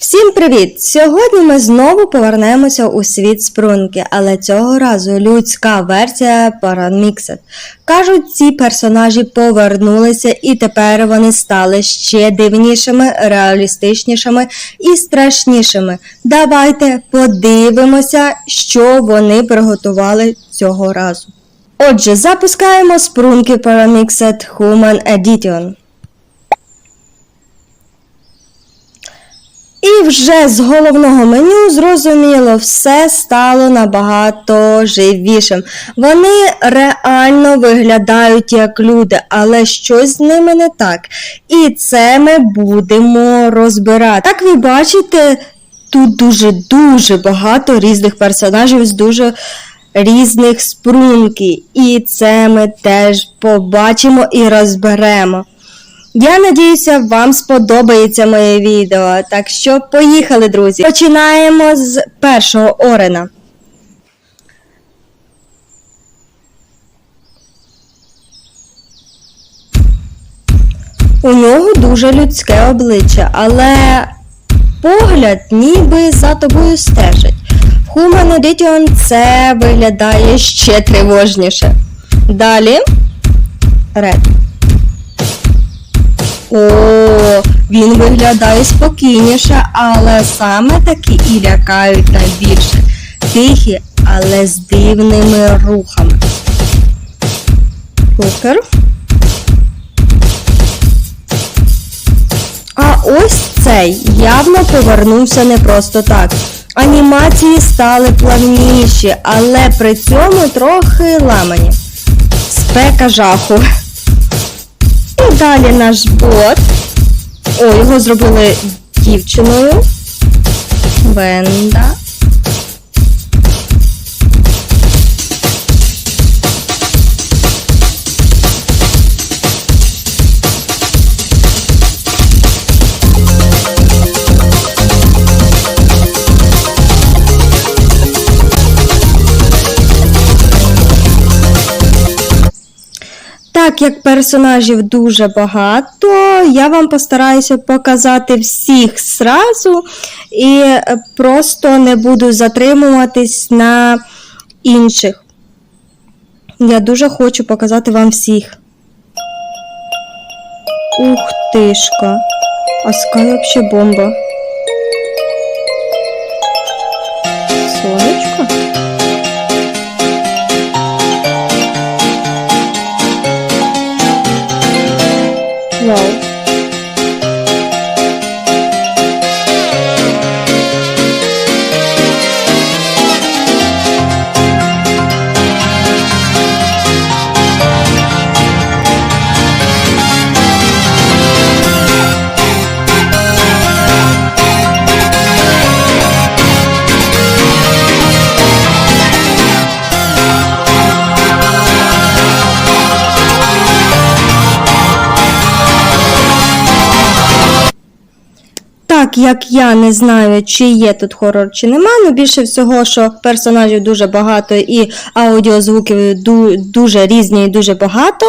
Всім привіт! Сьогодні ми знову повернемося у світ спрунки, але цього разу людська версія Paramixed. Кажуть, ці персонажі повернулися і тепер вони стали ще дивнішими, реалістичнішими і страшнішими. Давайте подивимося, що вони приготували цього разу. Отже, запускаємо спрунки Paramixed Human Edition. І вже з головного меню зрозуміло, все стало набагато живішим. Вони реально виглядають як люди, але щось з ними не так. І це ми будемо розбирати. Так ви бачите, тут дуже-дуже багато різних персонажів з дуже різних спрунки. І це ми теж побачимо і розберемо. Я надіюся, вам сподобається моє відео. Так що поїхали, друзі. Починаємо з першого Орена. У нього дуже людське обличчя, але погляд ніби за тобою стежить. Human Edition це виглядає ще тривожніше. Далі Ред. О, він виглядає спокійніше, але саме такі і лякають найбільше. Тихі, але з дивними рухами. Покер. А ось цей явно повернувся не просто так. Анімації стали плавніші, але при цьому трохи ламані. Спека жаху. Далі наш бот. О, його зробили дівчиною. Венда. Як персонажів дуже багато, я вам постараюся показати всіх зразу і е, просто не буду затримуватись на інших. Я дуже хочу показати вам всіх. Ух тишка. А Скай вообще бомба. Так як я не знаю, чи є тут хорор, чи нема, ну більше всього, що персонажів дуже багато і аудіозвуків ду- дуже різні і дуже багато,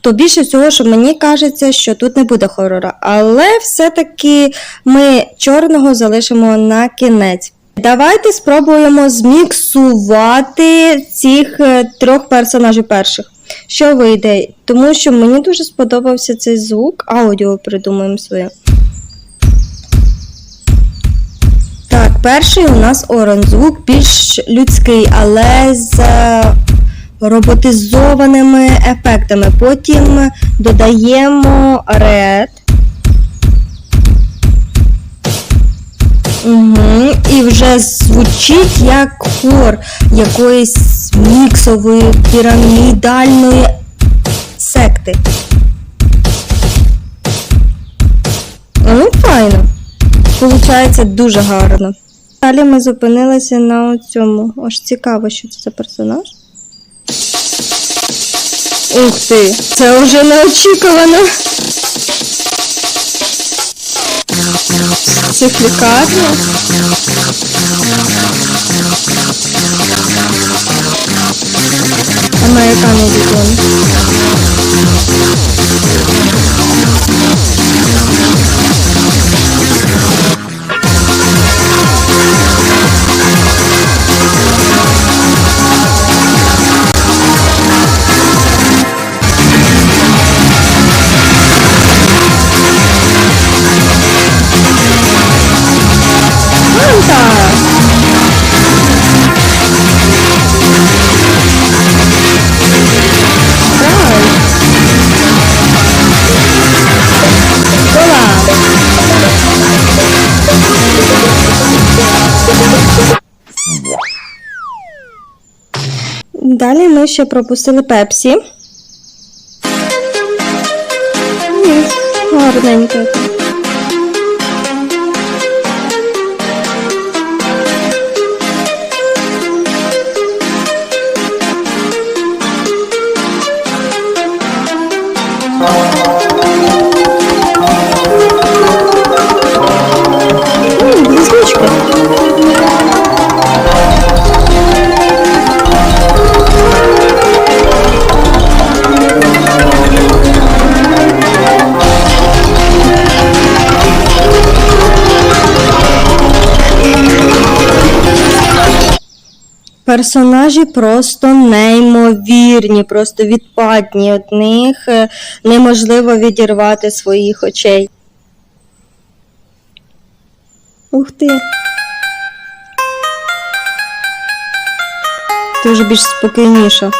то більше всього, що мені кажеться, що тут не буде хорора. Але все-таки ми чорного залишимо на кінець. Давайте спробуємо зміксувати цих е, трьох персонажів перших. Що вийде? Тому що мені дуже сподобався цей звук, аудіо придумаємо своє. Перший у нас Орен. Звук більш людський, але з роботизованими ефектами. Потім додаємо Red. Угу. І вже звучить як хор якоїсь міксової пірамідальної секти. Ну, файно. Получається дуже гарно. Далі ми зупинилися на цьому. Аж цікаво, що це за персонаж. Ух ти! Це вже неочікувано. Психлікарня. Американо Дідон. Далі ми ще пропустили Пепсі. Гарненько. Персонажі просто неймовірні, просто відпадні. Від них е, неможливо відірвати своїх очей. Ух ти. Ти вже більш спокійніша.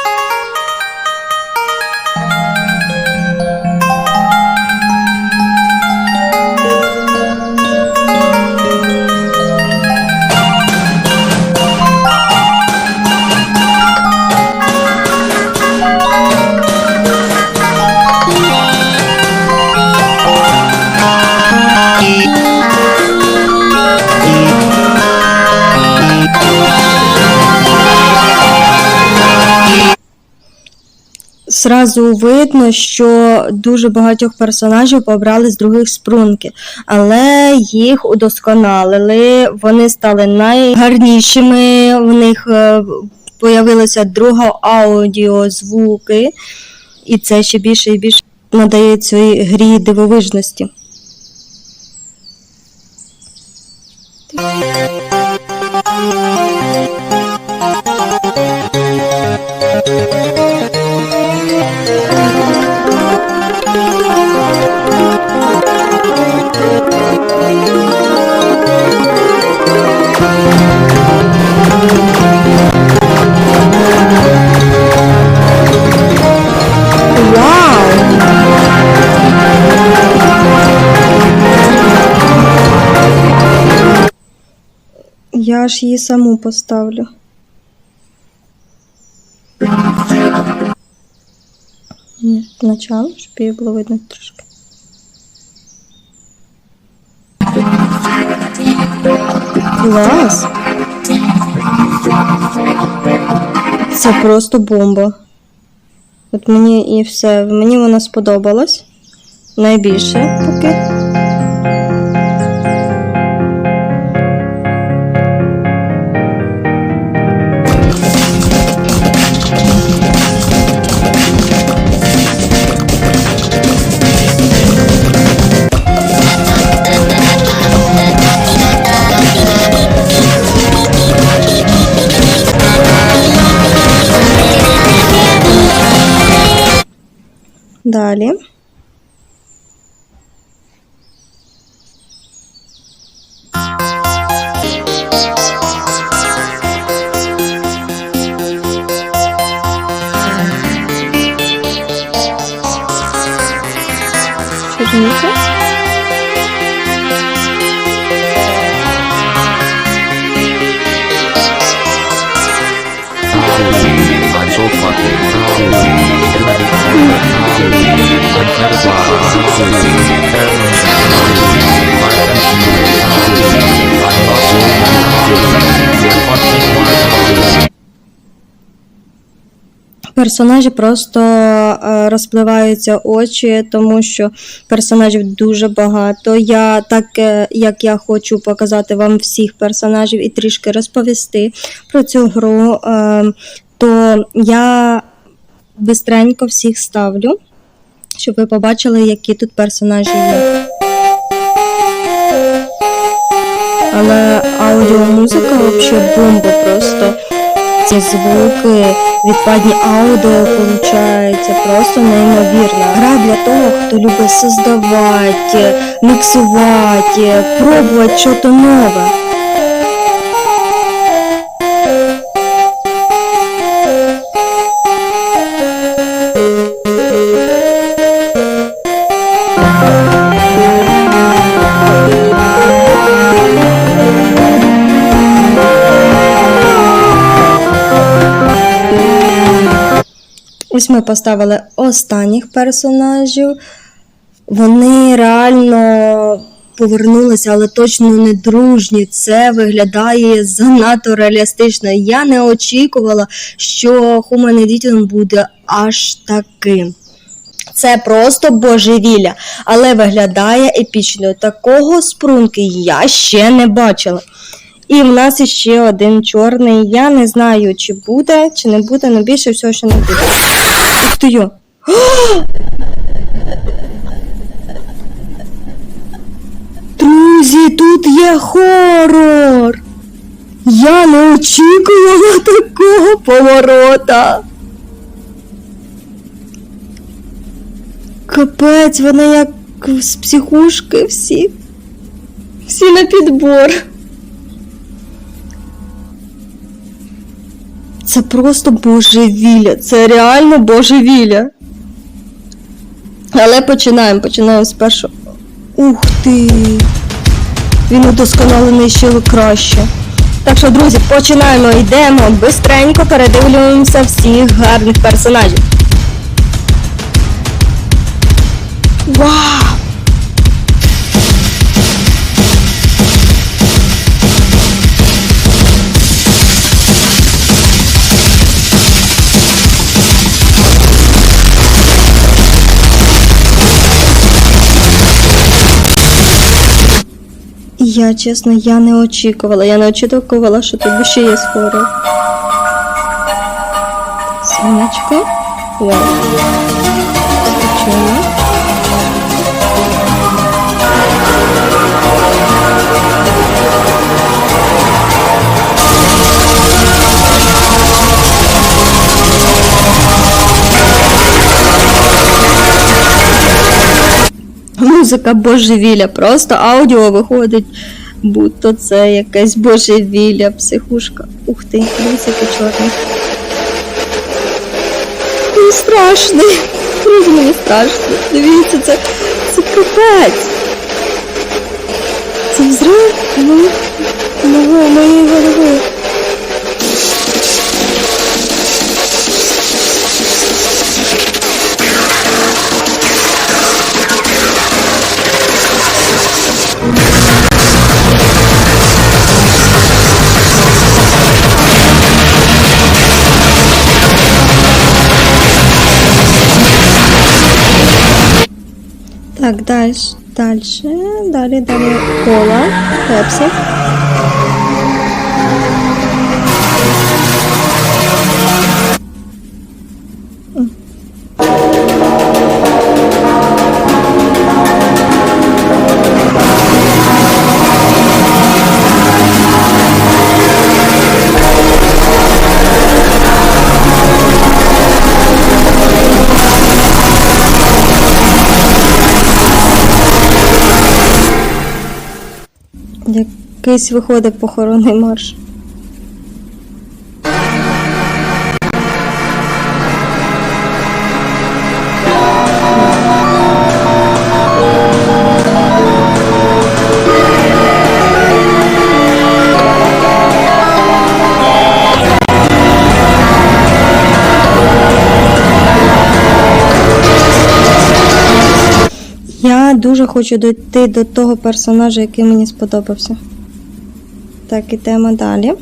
Сразу видно, що дуже багатьох персонажів побрали з других спрунки, але їх удосконалили, вони стали найгарнішими, в них е, появилася друга аудіозвуки, і це ще більше і більше надає цій грі дивовижності. Вау! Я ж її саму поставлю. Ні, Спочатку, щоб її було видно трошки. Клас! Це просто бомба. От мені і все. Мені вона сподобалась. Найбільше поки. Далі. Персонажі просто е, розпливаються очі, тому що персонажів дуже багато. Я так е, як я хочу показати вам всіх персонажів і трішки розповісти про цю гру, е, то я бистренько всіх ставлю, щоб ви побачили, які тут персонажі є. Але аудіомузика взагалі бомба просто. Ці звуки, відпадні аудіо получається просто неймовірно. Гра для того, хто любить создавати, міксувати, пробувати щось нове. Ось ми поставили останніх персонажів. Вони реально повернулися, але точно не дружні. Це виглядає занадто реалістично. Я не очікувала, що Human Edition буде аж таким. Це просто божевілля, але виглядає епічно. Такого спрунки я ще не бачила. І в нас іще один чорний. Я не знаю, чи буде, чи не буде, але більше всього, що не буде. Ти йо! Друзі, тут є хорор! Я не очікувала такого поворота. Капець, вони як з психушки всі. Всі на підбор. Це просто божевілля. Це реально божевілля. Але починаємо, починаємо спершу. Ух ти! Він удосконалений ще краще. Так що, друзі, починаємо, йдемо, бистренько передивлюємося всіх гарних персонажів. Вау! Я чесно, я не очікувала. Я не очікувала, що тут ще є скоро. Сонечко. Вау. Музика божевілля, просто аудіо виходить, будто це якась божевілля, психушка. Ух ти, який чорний. Він страшний. Друзі, мені страшно. Дивіться, це, це капець. Це взрив моїх моєї моєї голови. Дальше, дальше, далі, далі кола, пепсі. Якийсь виходить похоронний марш. Я дуже хочу дійти до того персонажа, який мені сподобався. Так, ідемо далі.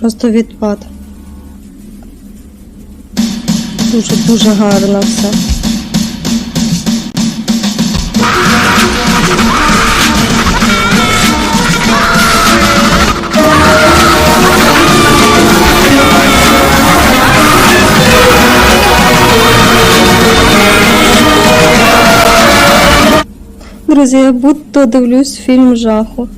Просто відпад. Дуже дуже гарно все. Друзі, я будто дивлюсь фільм жаху.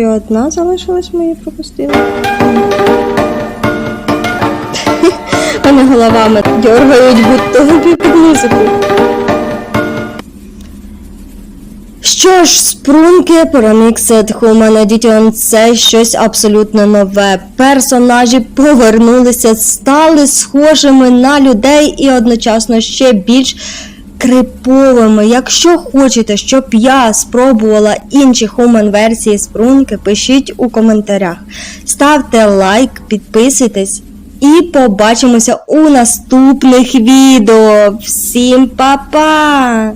Ще одна залишилась мої пропустили. Вони головами дергають, губі під музику. Що ж, спрунки Promixed Human Edition – це щось абсолютно нове. Персонажі повернулися, стали схожими на людей і одночасно ще більш криповими. Якщо хочете, щоб я спробувала інші Human версії спрунки, пишіть у коментарях. Ставте лайк, підписуйтесь і побачимося у наступних відео. Всім па-па!